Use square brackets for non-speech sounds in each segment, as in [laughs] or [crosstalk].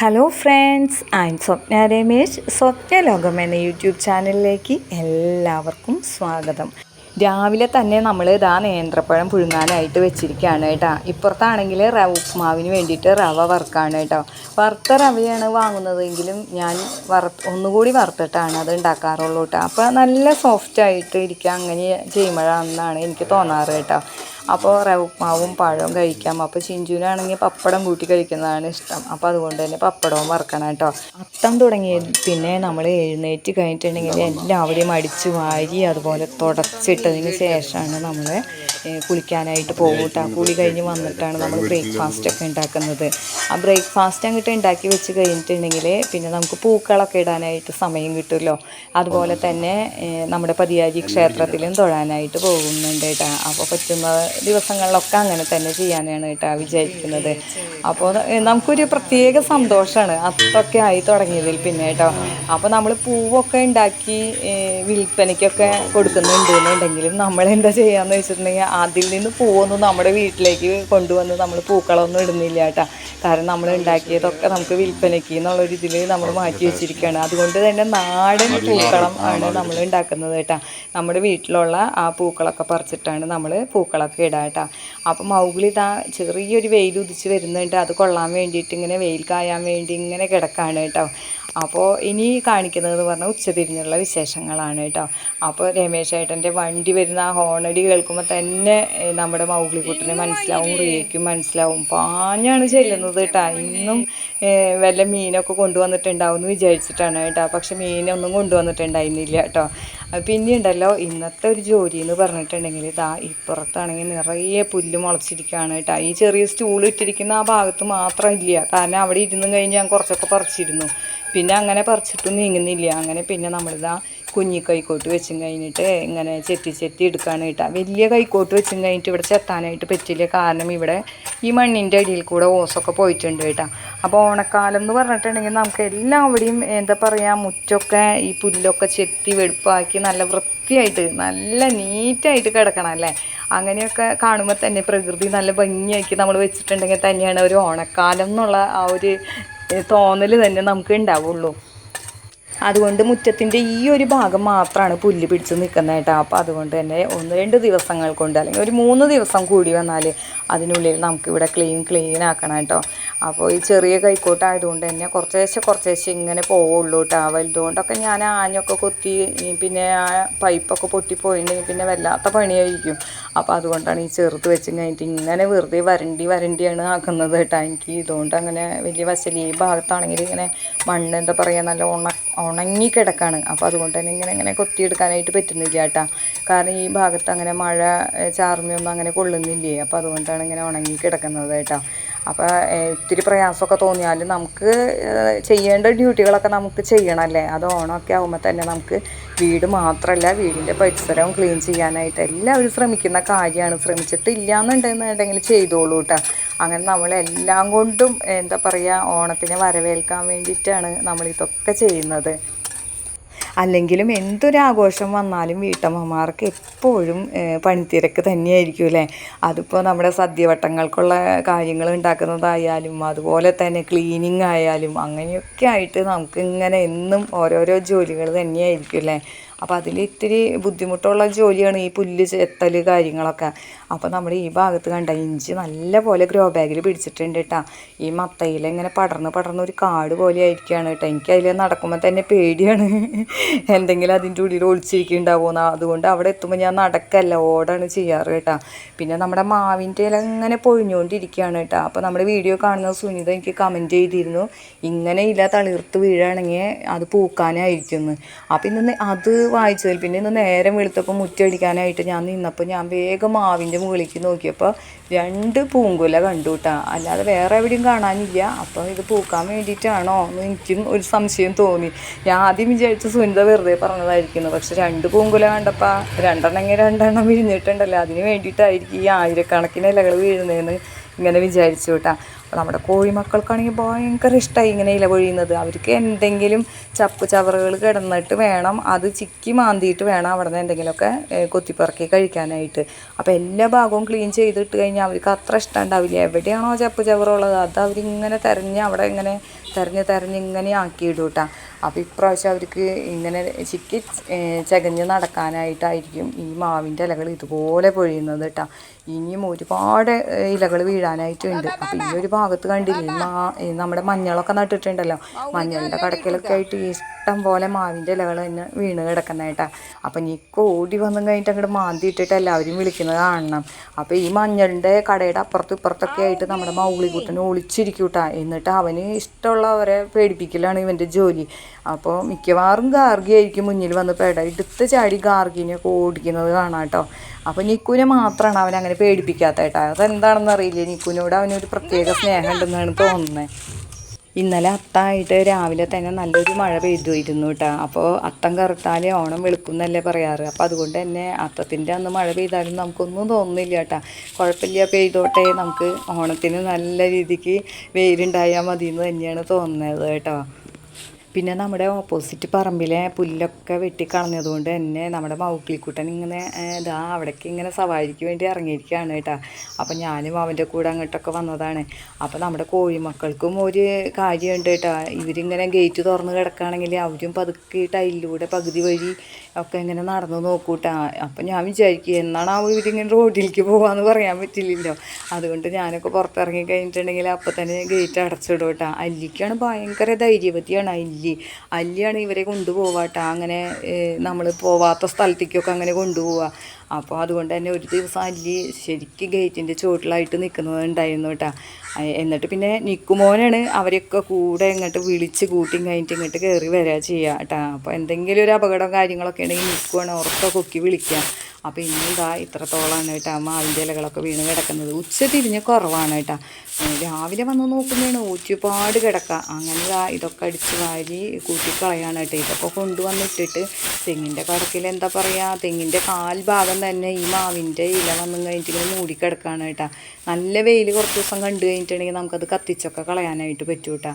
Hello friends I Swapna Ramesh Swapna Lokam എന്ന YouTube ചാനലിലേക്ക് എല്ലാവർക്കും സ്വാഗതം. രാവിലെ തന്നെ നമ്മൾ ഇതാ നേന്ത്രപ്പഴം പുഴുങ്ങാനായിട്ട് വെച്ചിരിക്കുകയാണ് കേട്ടോ. ഇപ്പുറത്താണെങ്കിൽ റവ ഉപ്മാവിന് വേണ്ടിയിട്ട് റവ വറുക്കാണ് കേട്ടോ. വറുത്ത റവയാണ് വാങ്ങുന്നതെങ്കിലും ഞാൻ വറ ഒന്നുകൂടി വറുത്തിട്ടാണ് അത് ഉണ്ടാക്കാറുള്ളൂ കേട്ടോ. അപ്പോൾ നല്ല സോഫ്റ്റ് ആയിട്ട് ഇരിക്കുക അങ്ങനെ ചെയ്യുമ്പോഴാണെന്നാണ് എനിക്ക് തോന്നാറ് കേട്ടോ. അപ്പോൾ റവ പഴവും കഴിക്കാം. അപ്പോൾ ചിഞ്ചുവിനാണെങ്കിൽ പപ്പടം കൂട്ടി കഴിക്കുന്നതാണ് ഇഷ്ടം. അപ്പോൾ അതുകൊണ്ട് തന്നെ പപ്പടവും വറക്കണം കേട്ടോ. അത്തം തുടങ്ങിയ പിന്നെ നമ്മൾ എഴുന്നേറ്റ് കഴിഞ്ഞിട്ടുണ്ടെങ്കിൽ എല്ലാവരെയും അടിച്ച് വാരി അതുപോലെ തുടച്ചിട്ടതിന് ശേഷമാണ് നമ്മൾ കുളിക്കാനായിട്ട് കേട്ടോ. കുളി കഴിഞ്ഞ് വന്നിട്ടാണ് നമ്മൾ ബ്രേക്ക്ഫാസ്റ്റ് ഒക്കെ ഉണ്ടാക്കുന്നത്. ആ ബ്രേക്ക്ഫാസ്റ്റ് അങ്ങോട്ട് ഉണ്ടാക്കി വെച്ച് കഴിഞ്ഞിട്ടുണ്ടെങ്കിൽ പിന്നെ നമുക്ക് പൂക്കളൊക്കെ ഇടാനായിട്ട് സമയം കിട്ടുമല്ലോ. അതുപോലെ തന്നെ നമ്മുടെ പതിയാരി ക്ഷേത്രത്തിലും തൊഴാനായിട്ട് പോകുന്നുണ്ട് കേട്ടോ. അപ്പോൾ പറ്റുന്ന ദിവസങ്ങളിലൊക്കെ അങ്ങനെ തന്നെ ചെയ്യാനാണ് കേട്ടോ വിചാരിക്കുന്നത്. അപ്പോൾ നമുക്കൊരു പ്രത്യേക സന്തോഷമാണ് അത്തൊക്കെ ആയി തുടങ്ങിയതിൽ പിന്നെ കേട്ടോ. അപ്പോൾ നമ്മൾ പൂവൊക്കെ ഉണ്ടാക്കി വിൽപ്പനയ്ക്കൊക്കെ കൊടുക്കുന്നുണ്ട് എന്നുണ്ടെങ്കിലും നമ്മൾ എന്താ ചെയ്യാന്ന് വെച്ചിട്ടുണ്ടെങ്കിൽ അതിൽ നിന്ന് പൂവൊന്നും നമ്മുടെ വീട്ടിലേക്ക് കൊണ്ടുവന്ന് നമ്മൾ പൂക്കളൊന്നും ഇടുന്നില്ല കേട്ടോ. കാരണം നമ്മൾ ഉണ്ടാക്കിയതൊക്കെ നമുക്ക് വിൽപ്പനയ്ക്ക് എന്നുള്ളൊരു ഇതിൽ നമ്മൾ മാറ്റി വെച്ചിരിക്കുകയാണ്. അതുകൊണ്ട് തന്നെ നാടൻ പൂക്കളം ആണ് നമ്മൾ ഉണ്ടാക്കുന്നത് കേട്ടോ. നമ്മുടെ വീട്ടിലുള്ള ആ പൂക്കളൊക്കെ പറിച്ചിട്ടാണ് നമ്മൾ പൂക്കളൊക്കെ ഇടുക കേട്ടോ അപ്പം മൗഗുളി ഇതാ ചെറിയൊരു വെയിൽ ഉദിച്ച് വരുന്നുണ്ട്. അത് കൊള്ളാൻ വേണ്ടിയിട്ട് ഇങ്ങനെ വെയിൽ കായാൻ വേണ്ടി ഇങ്ങനെ കിടക്കാണ് കേട്ടോ. അപ്പോൾ ഇനി കാണിക്കുന്നത് പറഞ്ഞാൽ ഉച്ചതിരിഞ്ഞുള്ള വിശേഷങ്ങളാണ് കേട്ടോ. അപ്പോൾ രമേശ് ഏട്ടന്റെ വണ്ടി വരുന്ന ആ ഹോണടി കേൾക്കുമ്പോൾ തന്നെ നമ്മുടെ മൗഗ്ലിക്കുട്ടനെ മനസ്സിലാവും റിയയ്ക്കും മനസ്സിലാവും. പാഞ്ഞാണ് ചെല്ലുന്നത് കേട്ടോ. ഇന്നും വല്ല മീനൊക്കെ കൊണ്ടുവന്നിട്ടുണ്ടാവും എന്ന് വിചാരിച്ചിട്ടാണ് കേട്ടോ. പക്ഷെ മീനൊന്നും കൊണ്ടുവന്നിട്ടുണ്ടായിരുന്നില്ല കേട്ടോ. പിന്നെ ഉണ്ടല്ലോ ഇന്നത്തെ ഒരു ജോലി എന്ന് പറഞ്ഞിട്ടുണ്ടെങ്കിൽ ഇതാ ഇപ്പുറത്താണെങ്കിൽ നിറയെ പുല്ല് മുളച്ചിരിക്കുകയാണ് കേട്ടോ. ഈ ചെറിയ സ്റ്റൂൾ ഇട്ടിരിക്കുന്ന ആ ഭാഗത്ത് മാത്രം ഇല്ല. കാരണം അവിടെ ഇരുന്നും കഴിഞ്ഞ് ഞാൻ കുറച്ചൊക്കെ പറിച്ചിരുന്നു. പിന്നെ അങ്ങനെ പറിച്ചിട്ടും നീങ്ങുന്നില്ല. അങ്ങനെ പിന്നെ നമ്മളിതാ കുഞ്ഞി കൈക്കോട്ട് വെച്ചും കഴിഞ്ഞിട്ട് ഇങ്ങനെ ചെത്തി ചെത്തി എടുക്കുകയാണ് കേട്ടോ. വലിയ കൈക്കോട്ട് വെച്ചും കഴിഞ്ഞിട്ട് ഇവിടെ ചെത്താനായിട്ട് പറ്റില്ല. കാരണം ഇവിടെ ഈ മണ്ണിന്റെ അടിയിൽ കൂടെ ഓസൊക്കെ പോയിട്ടുണ്ട് കേട്ടോ. അപ്പോൾ ഓണക്കാലം എന്ന് പറഞ്ഞിട്ടുണ്ടെങ്കിൽ നമുക്ക് എല്ലാവിടെയും എന്താ പറയുക മുറ്റൊക്കെ ഈ പുല്ലൊക്കെ ചെത്തി വെടുപ്പാക്കി നല്ല വൃത്തിയായിട്ട് നല്ല നീറ്റായിട്ട് കിടക്കണം അല്ലേ? അങ്ങനെയൊക്കെ കാണുമ്പോൾ തന്നെ പ്രകൃതി നല്ല ഭംഗിയാക്കി നമ്മൾ വെച്ചിട്ടുണ്ടെങ്കിൽ തന്നെയാണ് ഒരു ഓണക്കാലം എന്നുള്ള ആ ഒരു തോന്നൽ തന്നെ നമുക്ക് ഉണ്ടാവുള്ളൂ. അതുകൊണ്ട് മുറ്റത്തിന്റെ ഈ ഒരു ഭാഗം മാത്രമാണ് പുല്ല് പിടിച്ച് നിൽക്കുന്നത് അപ്പോൾ അതുകൊണ്ട് തന്നെ ഒന്ന് രണ്ട് ദിവസങ്ങൾ കൊണ്ട് അല്ലെങ്കിൽ ഒരു മൂന്ന് ദിവസം കൂടി വന്നാൽ അതിനുള്ളിൽ നമുക്കിവിടെ ക്ലീൻ ക്ലീൻ ആക്കണം കേട്ടോ. അപ്പോൾ ഈ ചെറിയ കൈക്കോട്ടായതുകൊണ്ട് തന്നെ കുറച്ചേശ്ശെ കുറച്ചേശ്ശെ ഇങ്ങനെ പോവുള്ളൂ കേട്ടോ. വലുതുകൊണ്ടൊക്കെ ഞാൻ ആഞ്ഞൊക്കെ കൊത്തി പിന്നെ ആ പൈപ്പൊക്കെ പൊട്ടിപ്പോയിട്ടുണ്ടെങ്കിൽ പിന്നെ വല്ലാത്ത പണിയായിരിക്കും. അപ്പോൾ അതുകൊണ്ടാണ് ഈ ചെറുത് വെച്ച് കഴിഞ്ഞിട്ട് ഇങ്ങനെ വെറുതെ വരണ്ടി വരണ്ടിയാണ് ആക്കുന്നത് കേട്ടോ. എനിക്ക് ഇതുകൊണ്ട് അങ്ങനെ വലിയ വശലി ഈ ഭാഗത്താണെങ്കിൽ ഇങ്ങനെ മണ്ണ് എന്താ പറയുക നല്ല ഉണ ഉണങ്ങി കിടക്കാണ്. അപ്പോൾ അതുകൊണ്ട് തന്നെ ഇങ്ങനെ ഇങ്ങനെ കൊത്തിയെടുക്കാനായിട്ട് പറ്റുന്നില്ല കേട്ടോ. കാരണം ഈ ഭാഗത്ത് അങ്ങനെ മഴ ചാർമിയൊന്നും അങ്ങനെ കൊള്ളുന്നില്ലേ? അപ്പോൾ അതുകൊണ്ടാണ് ഇങ്ങനെ ഉണങ്ങി കിടക്കുന്നത് കേട്ടോ. അപ്പോൾ ഇത്തിരി പ്രയാസമൊക്കെ തോന്നിയാലും നമുക്ക് ചെയ്യേണ്ട ഡ്യൂട്ടികളൊക്കെ നമുക്ക് ചെയ്യണമല്ലേ അത് ഓണമൊക്കെ ആകുമ്പോൾ തന്നെ നമുക്ക് വീട് മാത്രമല്ല വീടിന്റെ പരിസരവും ക്ലീൻ ചെയ്യാനായിട്ട് എല്ലാവരും ശ്രമിക്കുന്ന കാര്യമാണ്. ശ്രമിച്ചിട്ടില്ല എന്നുണ്ടെന്നുണ്ടെങ്കിൽ ചെയ്തോളൂ കേട്ടോ അങ്ങനെ നമ്മളെല്ലാം കൊണ്ടും എന്താ പറയുക ഓണത്തിനെ വരവേൽക്കാൻ വേണ്ടിയിട്ടാണ് നമ്മളിതൊക്കെ ചെയ്യുന്നത്. അല്ലെങ്കിലും എന്തൊരു ആഘോഷം വന്നാലും വീട്ടമ്മമാർക്ക് എപ്പോഴും പണിത്തിരക്ക് തന്നെയായിരിക്കും അല്ലേ? അതിപ്പോൾ നമ്മുടെ സദ്യവട്ടങ്ങൾക്കുള്ള കാര്യങ്ങൾ ഉണ്ടാക്കുന്നതായാലും അതുപോലെ തന്നെ ക്ലീനിങ് ആയാലും അങ്ങനെയൊക്കെ ആയിട്ട് നമുക്ക് ഇങ്ങനെ എന്നും ഓരോരോ ജോലികൾ തന്നെയായിരിക്കും അല്ലേ? അപ്പോൾ അതിൽ ഇത്തിരി ബുദ്ധിമുട്ടുള്ള ജോലിയാണ് ഈ പുല്ല് ചെത്തൽ കാര്യങ്ങളൊക്കെ. അപ്പോൾ നമ്മൾ ഈ ഭാഗത്ത് കണ്ട ഇഞ്ചി നല്ല പോലെ ഗ്രോ ബാഗിൽ പിടിച്ചിട്ടുണ്ട് കേട്ടോ ഈ മത്തയിൽ ഇങ്ങനെ പടർന്ന് പടർന്ന് ഒരു കാട് പോലെ ആയിരിക്കുകയാണ് കേട്ടോ എനിക്ക് അതിൽ നടക്കുമ്പോൾ തന്നെ പേടിയാണ്. [laughs] എന്തെങ്കിലും അതിന്റെ ഉള്ളിൽ ഒളിച്ചിരിക്കുന്നുണ്ടാവുമെന്ന് അതുകൊണ്ട് അവിടെ എത്തുമ്പോൾ ഞാൻ നടക്കല്ല ഓടാണ് ചെയ്യാറ് കേട്ടോ പിന്നെ നമ്മുടെ മാവിന്റെ ഇല ഇങ്ങനെ പൊഴിഞ്ഞുകൊണ്ടിരിക്കുകയാണ് കേട്ടോ അപ്പോൾ നമ്മുടെ വീഡിയോ കാണുന്ന സുനിത എനിക്ക് കമന്റ് ചെയ്തിരുന്നു. ഇങ്ങനെ ഇല തളിർത്ത് വീഴുകയാണെങ്കിൽ അത് പൂക്കാനായിരിക്കുന്നു. അപ്പോൾ ഇന്ന് അത് വായിച്ചതിൽ പിന്നെ ഇന്ന് നേരം വെളുത്തപ്പോൾ മുറ്റടിക്കാനായിട്ട് ഞാൻ നിന്നപ്പോൾ ഞാൻ വേഗം മാവിന്റെ മുകളിലേക്ക് നോക്കിയപ്പോൾ രണ്ട് പൂങ്കുല കണ്ടു കേട്ടാ അല്ലാതെ വേറെ എവിടെയും കാണാനില്ല. അപ്പം ഇത് പൂക്കാൻ വേണ്ടിയിട്ടാണോ എന്ന് എനിക്കും ഒരു സംശയം തോന്നി. ഞാൻ ആദ്യം വിചാരിച്ച് സുനിത വെറുതെ പറഞ്ഞതായിരിക്കുന്നു. പക്ഷെ രണ്ട് പൂങ്കുല കണ്ടപ്പോൾ രണ്ടെണ്ണമെങ്കിൽ രണ്ടെണ്ണം വിരിഞ്ഞിട്ടുണ്ടല്ലോ. അതിന് വേണ്ടിയിട്ടായിരിക്കും ഈ ആയിരക്കണക്കിന് ഇലകൾ വീഴുന്നതെന്ന് ഇങ്ങനെ വിചാരിച്ചു കേട്ടാ. അപ്പോൾ നമ്മുടെ കോഴിമക്കൾക്കാണെങ്കിൽ ഭയങ്കര ഇഷ്ടമായി ഇങ്ങനെ ഇല പൊഴിയുന്നത് അവർക്ക് എന്തെങ്കിലും ചപ്പ് ചവറുകൾ കിടന്നിട്ട് വേണം അത് ചിക്കി മാന്തിയിട്ട് വേണം അവിടെ നിന്ന് എന്തെങ്കിലുമൊക്കെ കൊത്തിപ്പറക്കി കഴിക്കാനായിട്ട്. അപ്പോൾ എല്ലാ ഭാഗവും ക്ലീൻ ചെയ്തിട്ട് കഴിഞ്ഞാൽ അവർക്ക് അത്ര ഇഷ്ടം ഉണ്ടാവില്ല. എവിടെയാണോ ചപ്പ് ചവറുള്ളത് അത് അവരിങ്ങനെ തിരഞ്ഞ് അവിടെ ഇങ്ങനെ തിരഞ്ഞ് തിരഞ്ഞ് ഇങ്ങനെ ആക്കിയിടും കേട്ടോ. അപ്പോൾ ഇപ്രാവശ്യം അവർക്ക് ഇങ്ങനെ ചിക്കി ചകഞ്ഞ് നടക്കാനായിട്ടായിരിക്കും ഈ മാവിന്റെ ഇലകൾ ഇതുപോലെ പൊഴിയുന്നത് കേട്ടോ ഇനിയും ഒരുപാട് ഇലകൾ വീഴാനായിട്ടുണ്ട്. അപ്പോൾ ഈ ഒരു ഭാഗത്ത് കണ്ടില്ലേ മാ നമ്മുടെ മഞ്ഞളൊക്കെ നട്ടിട്ടുണ്ടല്ലോ. മഞ്ഞളിന്റെ കടക്കിലൊക്കെ ആയിട്ട് ഇഷ്ടം പോലെ മാവിന്റെ ഇലകൾ തന്നെ വീണ് കിടക്കുന്നതായിട്ടാ അപ്പം നിക്ക് ഓടി വന്നു കഴിഞ്ഞിട്ട് അങ്ങോട്ട് മാന്തി ഇട്ടിട്ട് എല്ലാവരും വിളിക്കുന്നത് കാണണം. അപ്പോൾ ഈ മഞ്ഞളിന്റെ കടയുടെ അപ്പുറത്തും ഇപ്പുറത്തൊക്കെ ആയിട്ട് നമ്മുടെ മൗളി കൂട്ടനെ ഒളിച്ചിരിക്കൂട്ടാ. എന്നിട്ട് അവന് ഇഷ്ടമുള്ളവരെ പേടിപ്പിക്കലാണ് ഇവന്റെ ജോലി. അപ്പോൾ മിക്കവാറും ഗാർഗി ആയിരിക്കും മുന്നിൽ വന്ന് പേട എടുത്ത് ചാടി ഗാർഗിനെയൊക്കെ ഓടിക്കുന്നത് കാണാം കേട്ടോ. അപ്പോൾ നിക്കുവിനെ മാത്രമാണ് അവൻ അങ്ങനെ പേടിപ്പിക്കാത്ത കേട്ടോ. അതെന്താണെന്ന് അറിയില്ല? നിക്കുവിനോട് അവനൊരു പ്രത്യേക സ്നേഹം ഉണ്ടെന്നാണ് തോന്നുന്നത് ഇന്നലെ അത്തായിട്ട് രാവിലെ തന്നെ നല്ലൊരു മഴ പെയ്തുമായിരുന്നു കേട്ടോ. അപ്പോൾ അത്തം കറുത്താലേ ഓണം വെളുക്കും എന്നല്ലേ പറയാറ്. അപ്പോൾ അതുകൊണ്ട് തന്നെ അത്തത്തിന്റെ അന്ന് മഴ പെയ്താലും നമുക്കൊന്നും തോന്നുന്നില്ല കേട്ടോ. കുഴപ്പമില്ല പെയ്തോട്ടെ നമുക്ക് ഓണത്തിന് നല്ല രീതിക്ക് വെയിലുണ്ടായാൽ മതി എന്ന് തന്നെയാണ് തോന്നുന്നത് കേട്ടോ. പിന്നെ നമ്മുടെ ഓപ്പോസിറ്റ് പറമ്പിലെ പുല്ലൊക്കെ വെട്ടിക്കളഞ്ഞതുകൊണ്ട് തന്നെ നമ്മുടെ മൗക്കിളിക്കുട്ടൻ ഇങ്ങനെ ഇതാ അവിടേക്ക് ഇങ്ങനെ സവാരിക്ക് വേണ്ടി ഇറങ്ങിയിരിക്കുകയാണ് കേട്ടോ. അപ്പം ഞാനും അവന്റെ കൂടെ അങ്ങോട്ടൊക്കെ വന്നതാണ്. അപ്പം നമ്മുടെ കോഴിമക്കൾക്കും ഒരു കാര്യമുണ്ട് കേട്ടോ. ഇവരിങ്ങനെ ഗേറ്റ് തുറന്ന് കിടക്കുകയാണെങ്കിൽ അവരും പതുക്കെ ടൈലിലൂടെ പകുതി വഴി ഒക്കെ ഇങ്ങനെ നടന്ന് നോക്കൂട്ടാ അപ്പം ഞാൻ വിചാരിക്കും എന്നാണ് ആ ഇവരിങ്ങനെ റോഡിലേക്ക് പോകാമെന്ന് പറയാൻ പറ്റില്ലല്ലോ. അതുകൊണ്ട് ഞാനൊക്കെ പുറത്തിറങ്ങി കഴിഞ്ഞിട്ടുണ്ടെങ്കിൽ അപ്പം തന്നെ ഗേറ്റ് അടച്ചിടും കേട്ടോ. അല്ലിക്കാണ് ഭയങ്കര ധൈര്യവതിയാണ്. അല്ലി അല്ലിയാണ് ഇവരെ കൊണ്ടുപോവാട്ട. അങ്ങനെ നമ്മൾ പോവാത്ത സ്ഥലത്തേക്കൊക്കെ അങ്ങനെ കൊണ്ടുപോവുക അപ്പോൾ അതുകൊണ്ട് തന്നെ ഒരു ദിവസം അല്ലി ശരിക്കും ഗേറ്റിന്റെ ചുവട്ടിലായിട്ട് നിൽക്കുന്നുണ്ടായിരുന്നു കേട്ടോ. എന്നിട്ട് പിന്നെ നിക്കുമോനാണ് അവരെയൊക്കെ കൂടെ ഇങ്ങോട്ട് വിളിച്ച് കൂട്ടി കഴിഞ്ഞിട്ട് ഇങ്ങോട്ട് കയറി വരിക ചെയ്യുക കേട്ടോ. അപ്പോൾ എന്തെങ്കിലും ഒരു അപകടം കാര്യങ്ങളൊക്കെ ഉണ്ടെങ്കിൽ നിൽക്കുവാണ് ഉറക്കം കൊക്കി വിളിക്കുക അപ്പോൾ ഇന്നും ഇതാ ഇത്രത്തോളമാണ് കേട്ടോ. മാവിന്റെ ഇലകളൊക്കെ വീണ് കിടക്കുന്നത്. ഉച്ച തിരിഞ്ഞ് കുറവാണ് കേട്ടോ. രാവിലെ വന്ന് നോക്കുമ്പോഴാണ് ഒരുപാട് കിടക്കുക അങ്ങനെ ഇതാ ഇതൊക്കെ അടിച്ച് വാരി കൂട്ടിക്കളയാണ് കേട്ടോ. ഇതൊക്കെ കൊണ്ടുവന്നിട്ടിട്ട് തെങ്ങിന്റെ കടക്കിൽ എന്താ പറയുക തെങ്ങിന്റെ കാൽഭാഗം തന്നെ ഈ മാവിന്റെ ഇല വന്നു കഴിഞ്ഞിട്ട് ഇങ്ങനെ മൂടിക്കിടക്കുകയാണ് കേട്ടോ. നല്ല വെയിൽ കുറച്ച് ദിവസം കണ്ടു കഴിഞ്ഞിട്ടുണ്ടെങ്കിൽ നമുക്കത് കത്തിച്ചൊക്കെ കളയാനായിട്ട് പറ്റൂട്ടാ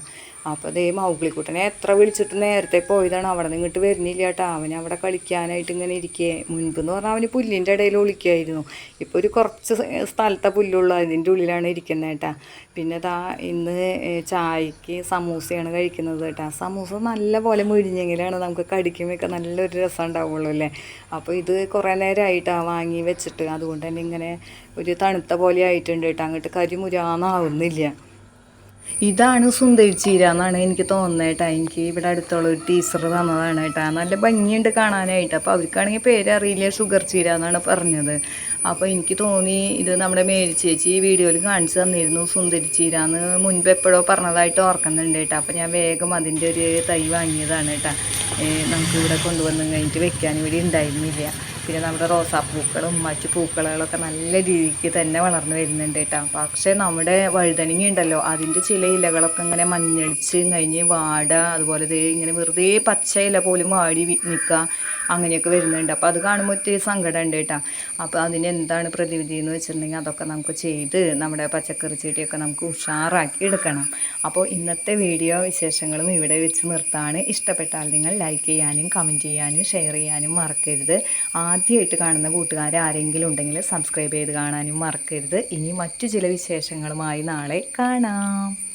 അപ്പോൾ അതേ മൗഗ്ലിക്കുട്ടനെ എത്ര വിളിച്ചിട്ട് നേരത്തെ പോയതാണ്. അവിടെ നിന്ന് ഇങ്ങോട്ട് വരുന്നില്ല കേട്ടോ അവൻ അവിടെ കളിക്കാനായിട്ട് ഇങ്ങനെ ഇരിക്കേ. മുൻപ് എന്ന് പറഞ്ഞാൽ അവന് പുല്ലിന്റെ ഇടയിൽ ഒളിക്കായിരുന്നു. ഇപ്പോൾ ഒരു കുറച്ച് സ്ഥലത്തെ പുല്ലുള്ള. അതിന്റെ ഉള്ളിലാണ് ഇരിക്കുന്നത് കേട്ടാ പിന്നെ ദാ ഇന്ന് ചായക്ക് സമൂസയാണ് കഴിക്കുന്നത് കേട്ടോ സമൂസ നല്ല പോലെ മുഴിഞ്ഞെങ്കിലാണ് നമുക്ക് കടിക്കുമ്പോഴൊക്കെ നല്ലൊരു രസം ഉണ്ടാവുള്ളൂ അല്ലേ? അപ്പോൾ ഇത് കുറേ നേരമായിട്ടാണ് വാങ്ങി വെച്ചിട്ട് അതുകൊണ്ട് തന്നെ ഇങ്ങനെ ഒരു തണുത്ത പോലെ ആയിട്ടുണ്ട് കേട്ടോ അങ്ങോട്ട് കരിമുരാന്നാവുന്നില്ല. ഇതാണ് സുന്ദരി ചീര എന്നാണ് എനിക്ക് തോന്നുന്നത് എനിക്ക് ഇവിടെ അടുത്തുള്ള ഒരു ടീച്ചർ തന്നതാണ് കേട്ടോ. നല്ല ഭംഗിയുണ്ട് കാണാനായിട്ട്. അപ്പോൾ അവർക്കാണെങ്കിൽ പേരറിയില്ല ഷുഗർ ചീര എന്നാണ് പറഞ്ഞത്. അപ്പോൾ എനിക്ക് തോന്നി ഇത് നമ്മുടെ മേരി ചേച്ചി ഈ വീഡിയോയിൽ കാണിച്ചു തന്നിരുന്നു സുന്ദരി ചീര എന്ന് മുൻപ് എപ്പോഴോ പറഞ്ഞതായിട്ട് ഓർക്കുന്നുണ്ട് കേട്ടോ. അപ്പോൾ ഞാൻ വേഗം അതിന്റെ ഒരു തൈ വാങ്ങിയതാണ് കേട്ടോ. നമുക്കിവിടെ കൊണ്ടുവന്ന് കഴിഞ്ഞിട്ട് വെക്കാൻ ഇവിടെ ഉണ്ടായിരുന്നില്ല. പിന്നെ നമ്മുടെ റോസാപ്പൂക്കളും മറ്റു പൂക്കളുകളൊക്കെ നല്ല രീതിക്ക് തന്നെ വളർന്നു വരുന്നുണ്ട് കേട്ടോ. പക്ഷേ നമ്മുടെ വഴുതനങ്ങ ഉണ്ടല്ലോ അതിന്റെ ചില ഇലകളൊക്കെ ഇങ്ങനെ മഞ്ഞളിച്ച് കഴിഞ്ഞ് വാട അതുപോലെ ഇങ്ങനെ വെറുതെ പച്ച ഇല പോലും വാടി നിൽക്കുക അങ്ങനെയൊക്കെ വരുന്നുണ്ട്. അപ്പോൾ അത് കാണുമ്പോൾ ഒത്തിരി സങ്കടം ഉണ്ട് കേട്ടോ. അപ്പോൾ അതിന് എന്താണ് പ്രതിവിധി എന്ന് വെച്ചിട്ടുണ്ടെങ്കിൽ അതൊക്കെ നമുക്ക് ചെയ്ത് നമ്മുടെ പച്ചക്കറി ചെടിയൊക്കെ നമുക്ക് ഉഷാറാക്കി എടുക്കണം. അപ്പോൾ ഇന്നത്തെ വീഡിയോ വിശേഷങ്ങളും ഇവിടെ വെച്ച് നിർത്താണ്. ഇഷ്ടപ്പെട്ടാൽ നിങ്ങൾ ലൈക്ക് ചെയ്യാനും കമന്റ് ചെയ്യാനും ഷെയർ ചെയ്യാനും മറക്കരുത്. ആദ്യമായിട്ട് കാണുന്ന കൂട്ടുകാർ ആരെങ്കിലും ഉണ്ടെങ്കിൽ സബ്സ്ക്രൈബ് ചെയ്ത് കാണാനും മറക്കരുത്. ഇനി മറ്റു ചില വിശേഷങ്ങളുമായി നാളെ കാണാം.